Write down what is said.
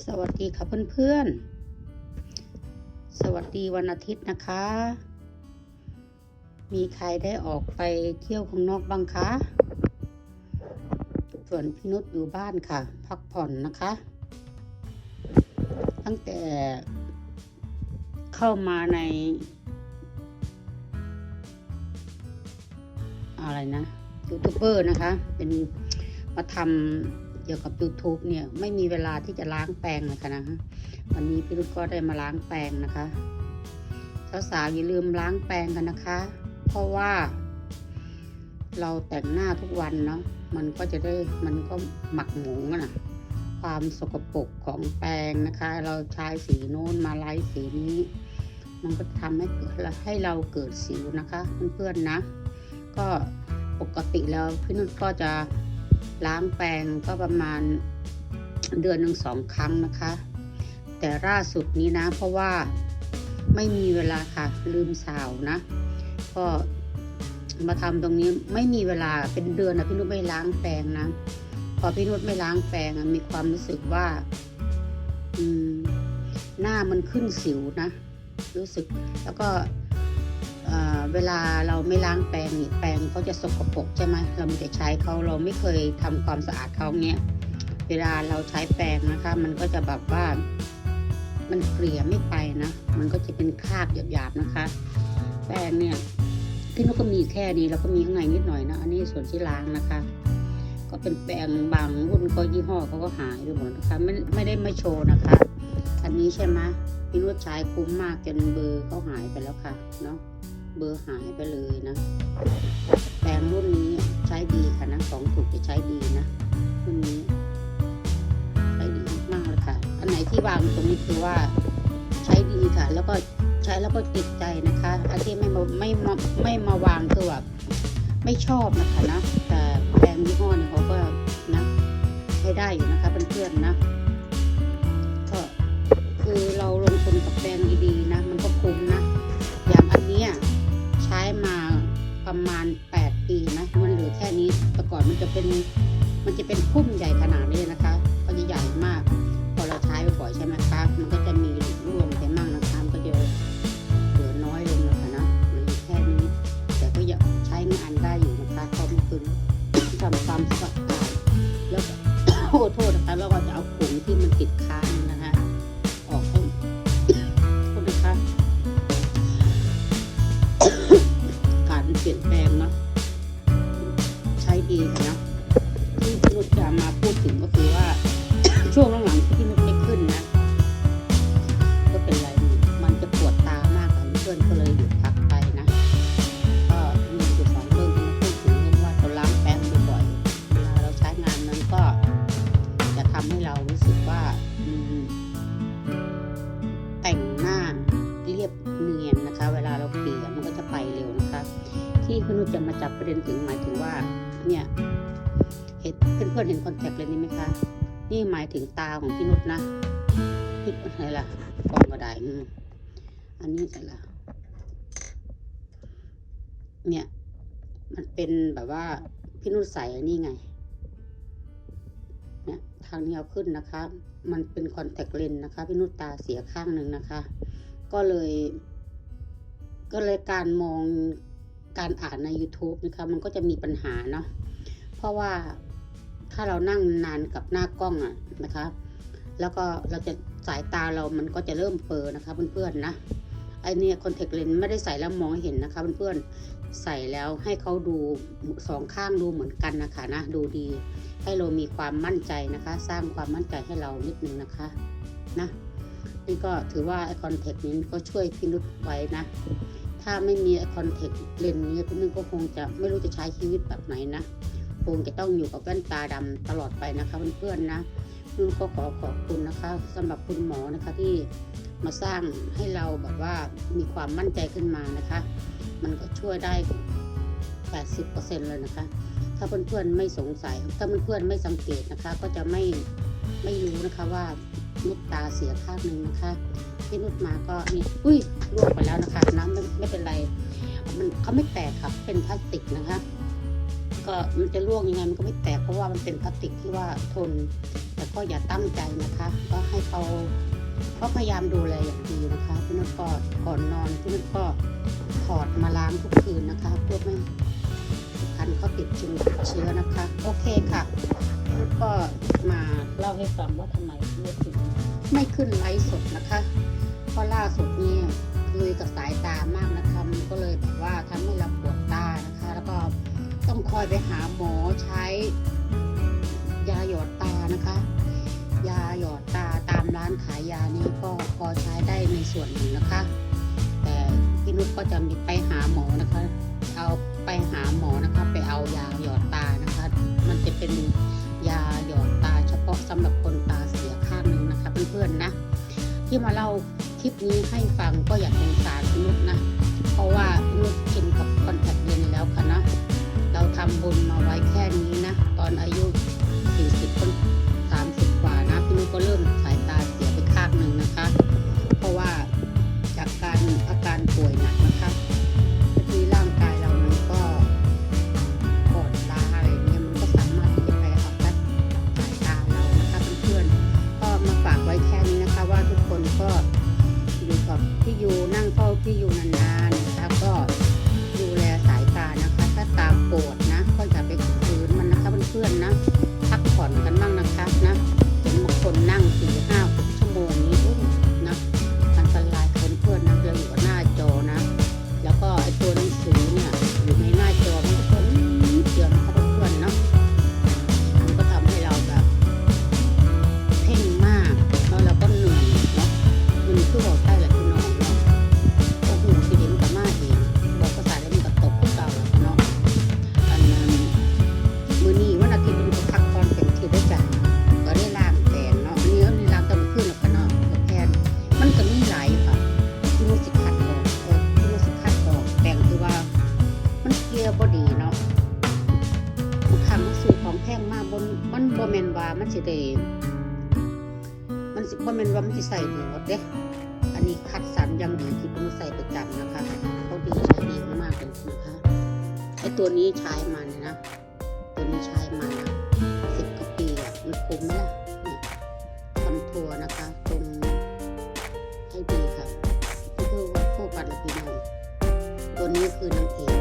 สวัสดีค่ะเพื่อนๆ สวัสดีวันอาทิตย์นะคะ มีใครได้ออกไปเที่ยวข้างนอกบ้างคะ ส่วนพี่นุชอยู่บ้านค่ะ พักผ่อนนะคะ ตั้งแต่เข้ามาใน อะไรนะยูทูบเบอร์นะคะ เป็นมาทำ เกี่ยวกับ YouTube เนี่ยไม่มีเวลาที่จะล้างแปรงนะคะนะคะวันนี้พี่รุดก็ได้มาล้างแปรงนะคะสาวๆอย่าลืมล้างแปรงกันนะคะ เพราะว่า เราแต่งหน้าทุกวันเนาะมันก็จะได้มันก็หมักหมมอะนะความสกปรกของแปรงนะคะ เราใช้สีโน้นมาไล่สีนี้ มันก็ทำให้เกิดให้เราเกิดสิวนะคะเพื่อนๆนะ ก็ปกติแล้วพี่นุ่นก็จะ ล้างแปรงก็ประมาณเดือนหนึ่งสองครั้งนะคะ แต่ล่าสุดนี้นะ เพราะว่าไม่มีเวลาค่ะลืมสาวนะ ก็มาทำตรงนี้ไม่มีเวลาเป็นเดือนนะพี่นุชไม่ล้างแปรงนะ พอพี่นุชไม่ล้างแปรงมีความรู้สึกว่า อืม หน้ามันขึ้นสิวนะ รู้สึกแล้วก็ เวลาเราไม่ล้างแปรงนี่แปรงเขาจะสกปรกใช่ไหมเราไม่ได้ใช้เขาเราไม่เคยทำความสะอาดเขาเนี้ยเวลาเราใช้แปรงนะคะ มันก็จะแบบว่า มันเกลี่ยไม่ไปนะ มันก็จะเป็นคราบหยาบๆนะคะ แปรงเนี่ยพี่นุกก็มีแค่นี้แล้วก็มีข้างในนิดหน่อยนะอันนี้ส่วนที่ล้างนะคะ ก็เป็นแปรงบางรุ่นก็ยี่ห้อเขาก็หายไปหมดนะคะไม่ไม่ได้ไม่โชว์นะคะ อันนี้ใช่ไหมพี่นุชใช้คุ้มมากจนเบอร์เขาหายไปแล้วค่ะเนาะ เบอร์หายไปเลยนะแปรงรุ่นนี้ใช้ดีค่ะนะของถูกจะใช้ดีนะรุ่นนี้ใช้ดีมากเลยค่ะ อันไหนที่วางตรงนี้คือว่าใช้ดีค่ะ แล้วก็ใช้แล้วก็ติดใจนะคะอันที่ไม่มาไม่มาไม่มาวางคือแบบไม่ชอบนะคะนะแต่แปรงยี่ห้อเนี่ยเขาก็นะใช้ได้อยู่นะคะเพื่อนๆนะ จะมาจับประเด็นถึงหมายถึงว่าเนี่ยเห็นเพื่อนๆเห็นคอนแทคเลนนี้ไหมคะ นี่หมายถึงตาของพี่นุชนะพี่อะไรล่ะกล้องก็ได้อืมอันนี้อะไรล่ะเนี่ยมันเป็นแบบว่าพี่นุชใส่อันนี้ไง เนี่ยทางนี้เอาขึ้นนะคะ มันเป็นคอนแทคเลนส์นะคะ พี่นุชตาเสียข้างหนึ่งนะคะ ก็เลย ก็เลยการมอง การอ่านใน YouTube นะคะมันก็จะมีปัญหาเนาะเพราะว่าถ้าเรานั่งนานกับหน้ากล้องอะนะคะ แล้วก็เราจะสายตาเรามันก็จะเริ่มเปอนะคะเพื่อนๆนะไอเนี่ยคอนแทคเลนส์ไม่ได้ใส่แล้วมองเห็นนะคะเพื่อนๆใส่แล้วให้เขาดูสองข้างดูเหมือนกันนะคะนะดูดี ให้เรามีความมั่นใจนะคะ สร้างความมั่นใจให้เรานิดนึงนะคะนะนี่ก็ถือว่าไอคอนแทคนี้ก็ช่วยพินุษไว้นะ ถ้าไม่มีคอนแทคเลนส์นี้พินุษก็คงจะไม่รู้จะใช้ชีวิตแบบไหนนะคงจะต้องอยู่กับแว่นตาดำตลอดไปนะคะเพื่อนๆนะนุ่นก็ขอขอบคุณนะคะสำหรับคุณหมอนะคะที่มาสร้างให้เราแบบว่ามีความมั่นใจขึ้นมานะคะ มันก็ช่วยได้ 80%เลยนะคะ ถ้าเพื่อนๆไม่สงสัย ถ้าเพื่อนๆไม่สังเกตนะคะ ก็จะไม่ไม่รู้นะคะว่านุดตาเสียข้างหนึ่งนะคะ ที่นุดมาก็นี่อุ้ยรวงไปแล้วนะคะ ไม่เป็นไรมันเขาไม่แตกค่ะเป็นพลาสติกนะคะ ก็มันจะร่วงยังไงมันก็ไม่แตกเพราะว่ามันเป็นพลาสติกที่ว่าทน แต่ก็อย่าตั้งใจนะคะ ก็ให้เขาเขาพยายามดูแลอย่างดีนะคะพี่นุชก็ก่อนนอนพี่นุชก็ถอดมาล้างทุกคืนนะคะเพื่อไม่ให้คันเขาติดเชื้อเชื้อนะคะ โอเคค่ะพี่นุชก็มาเล่าให้ฟังว่าทำไมพี่นุชถึงไม่ขึ้นไลฟ์สดนะคะเพราะล่าสุดเนี่ยลุยกับสายตามาก อยไปหาหมอใช้ ยาหยอดตานะคะ ยาหยอดตาตามร้านขายยานี่ก็พอใช้ได้ในส่วนหนึ่งนะคะ แต่พี่นุชก็จะมีไปหาหมอนะคะ เอาไปหาหมอนะคะ ไปเอายาหยอดตานะคะ มันจะเป็นยาหยอดตาเฉพาะสำหรับคนตาเสียข้างหนึ่งนะคะเพื่อนๆนะ ที่มาเล่าคลิปนี้ให้ฟังก็อยากสงสารพี่นุชนะ เพราะว่า มันสิเตมันสิว่ามันว่ามันสิใส่หมดเด้อันนี้คัดสรรยังดีที่ผมใส่ประจำนะคะเขาดีใช้ดีมากๆเลยนะคะไอตัวนี้ใช้มาเนี่ยนะ ตัวนี้ใช้มาสิบกว่าปีอะมันคุ้มไหมล่ะทำทัวร์นะคะตรงให้ดีค่ะเพื่อว่ปัดละพี่น้องตัวนี้คือนางเอก